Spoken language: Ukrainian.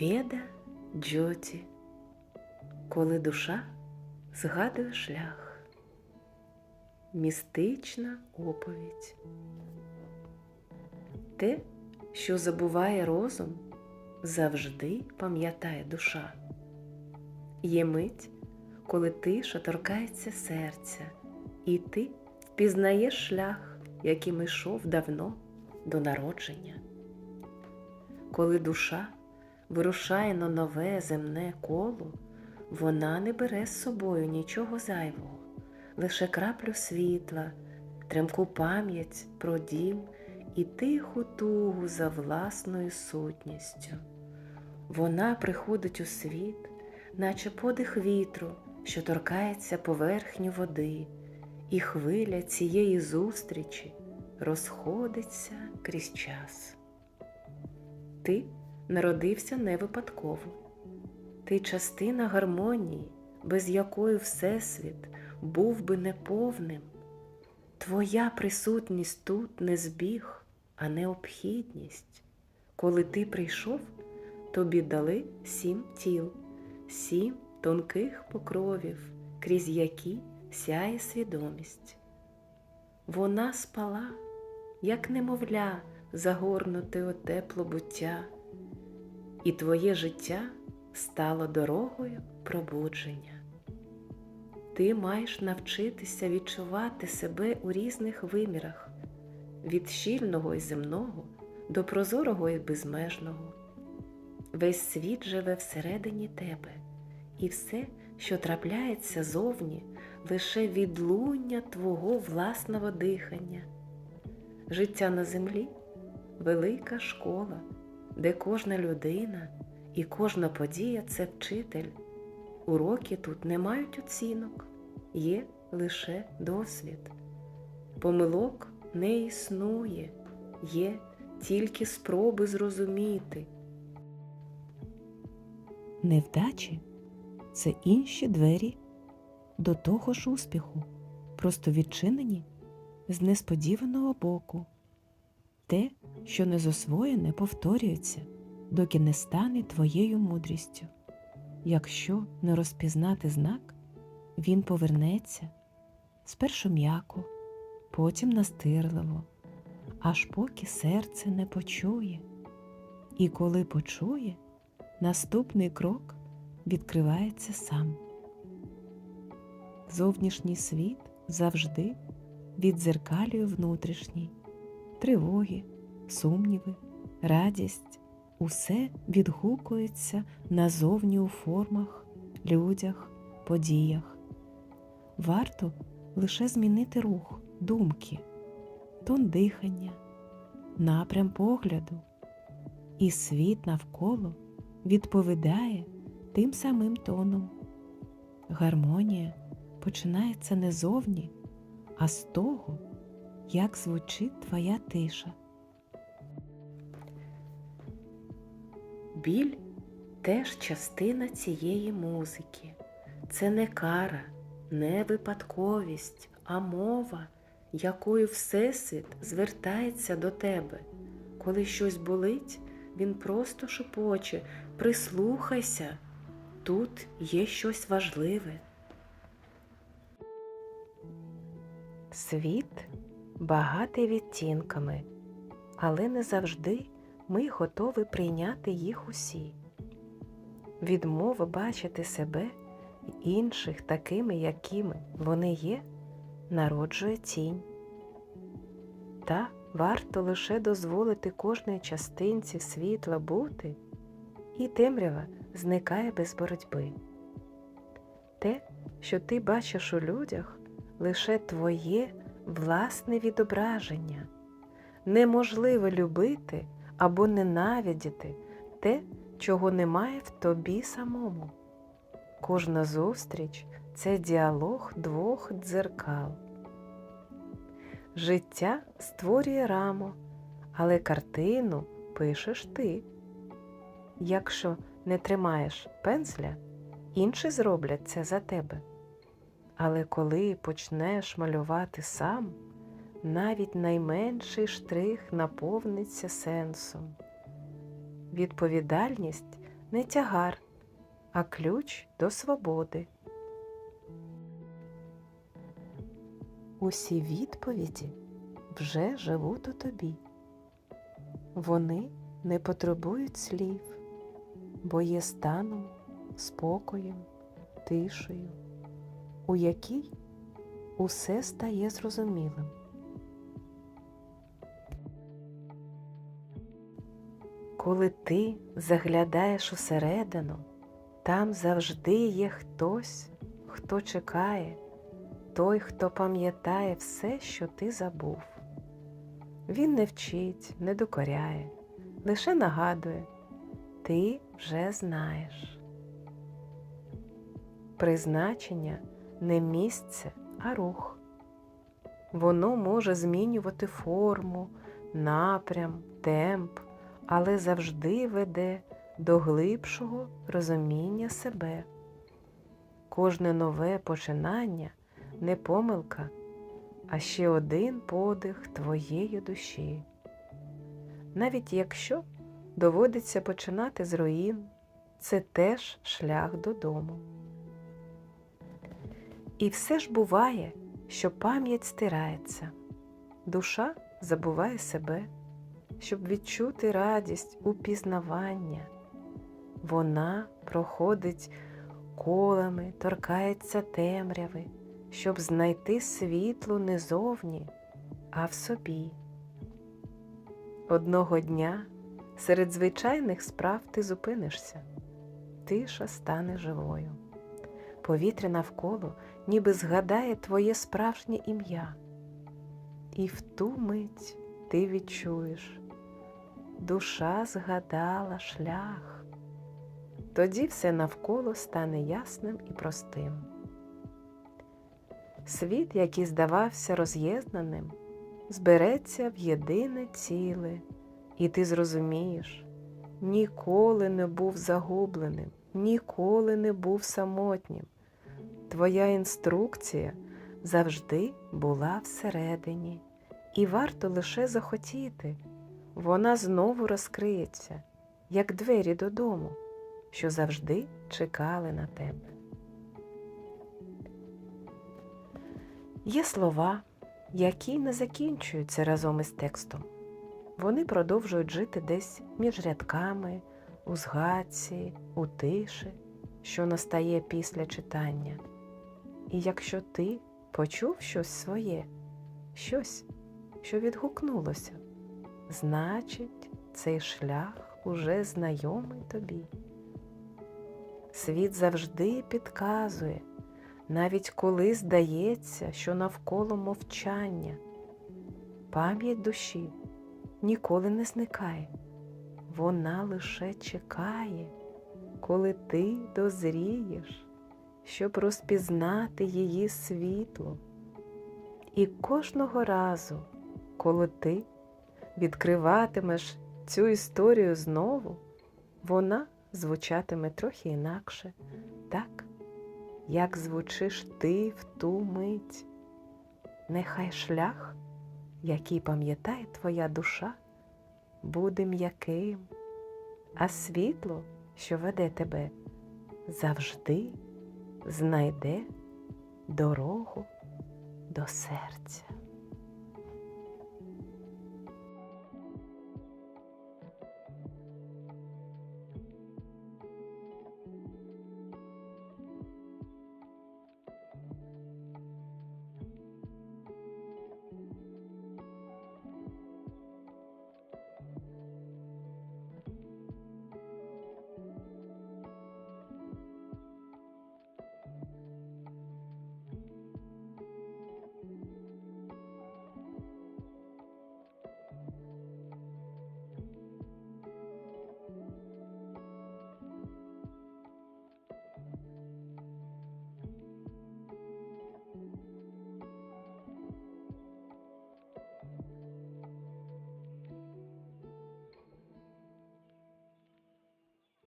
Веда Джоті, коли душа згадує шлях, містична оповідь. Те, що забуває розум, завжди пам'ятає душа. Є мить, коли тиша торкається серця, і ти впізнаєш шлях, яким йшов давно до народження. Коли душа вирушає на нове земне коло, вона не бере з собою нічого зайвого, лише краплю світла, тремку пам'ять про дім і тиху тугу за власною сутністю. Вона приходить у світ, наче подих вітру, що торкається поверхню води, і хвиля цієї зустрічі розходиться крізь час. Ти народився не випадково. Ти частина гармонії, без якої Всесвіт був би неповним. Твоя присутність тут не збіг, а необхідність. Коли ти прийшов, тобі дали сім тіл, сім тонких покровів, крізь які сяє свідомість. Вона спала, як немовля, загорнуте у тепло буття, і твоє життя стало дорогою пробудження. Ти маєш навчитися відчувати себе у різних вимірах, від щільного і земного до прозорого і безмежного. Весь світ живе всередині тебе, і все, що трапляється зовні, лише відлуння твого власного дихання. Життя на землі велика школа, де кожна людина і кожна подія це вчитель. Уроки тут не мають оцінок, є лише досвід. Помилок не існує, є тільки спроби зрозуміти. Невдачі це інші двері до того ж успіху, просто відчинені з несподіваного боку. Те, що не засвоєне, повторюється, доки не стане твоєю мудрістю. Якщо не розпізнати знак, він повернеться спершу м'яко, потім настирливо, аж поки серце не почує. І коли почує, наступний крок відкривається сам. Зовнішній світ завжди віддзеркалює внутрішній, тривоги, сумніви, радість усе відгукується назовні у формах, людях, подіях. Варто лише змінити рух, думки, тон дихання, напрям погляду, і світ навколо відповідає тим самим тоном. Гармонія починається не зовні, а з того, як звучить твоя тиша. Біль теж частина цієї музики. Це не кара, не випадковість, а мова, якою Всесвіт звертається до тебе. Коли щось болить, він просто шепоче, прислухайся, тут є щось важливе. Світ багатий відтінками, але не завжди ми готові прийняти їх усі. Відмова бачити себе і інших такими, якими вони є, народжує тінь. Та варто лише дозволити кожній частинці світла бути, і темрява зникає без боротьби. Те, що ти бачиш у людях, лише твоє власне відображення. Неможливо любити або ненавидіти те, чого немає в тобі самому. Кожна зустріч це діалог двох дзеркал. Життя створює раму, але картину пишеш ти. Якщо не тримаєш пензля, інші зроблять це за тебе. Але коли почнеш малювати сам, навіть найменший штрих наповниться сенсом. Відповідальність не тягар, а ключ до свободи. Усі відповіді вже живуть у тобі. Вони не потребують слів, бо є станом, спокоєм, тишею, у якій усе стає зрозумілим. Коли ти заглядаєш усередину, там завжди є хтось, хто чекає, той, хто пам'ятає все, що ти забув. Він не вчить, не докоряє, лише нагадує, ти вже знаєш. Призначення не місце, а рух. Воно може змінювати форму, напрям, темп, але завжди веде до глибшого розуміння себе. Кожне нове починання не помилка, а ще один подих твоєї душі. Навіть якщо доводиться починати з руїн, це теж шлях додому. І все ж буває, що пам'ять стирається, душа забуває себе, щоб відчути радість упізнавання. Вона проходить колами, торкається темряви, щоб знайти світло не зовні, а в собі. Одного дня серед звичайних справ ти зупинишся, тиша стане живою. Повітря навколо ніби згадає твоє справжнє ім'я. І в ту мить ти відчуєш, душа згадала шлях. Тоді все навколо стане ясним і простим. Світ, який здавався роз'єднаним, збереться в єдине ціле, і ти зрозумієш, ніколи не був загубленим, ніколи не був самотнім. Твоя інструкція завжди була всередині, і варто лише захотіти, вона знову розкриється, як двері додому, що завжди чекали на тебе. Є слова, які не закінчуються разом із текстом. Вони продовжують жити десь між рядками, у згадці, у тиші, що настає після читання. І якщо ти почув щось своє, щось, що відгукнулося, значить, цей шлях уже знайомий тобі. Світ завжди підказує, навіть коли здається, що навколо мовчання. Пам'ять душі ніколи не зникає, вона лише чекає, коли ти дозрієш, щоб розпізнати її світло. І кожного разу, коли ти відкриватимеш цю історію знову, вона звучатиме трохи інакше, так, як звучиш ти в ту мить. Нехай шлях, який пам'ятає твоя душа, буде м'яким, а світло, що веде тебе, завжди знайде дорогу до серця.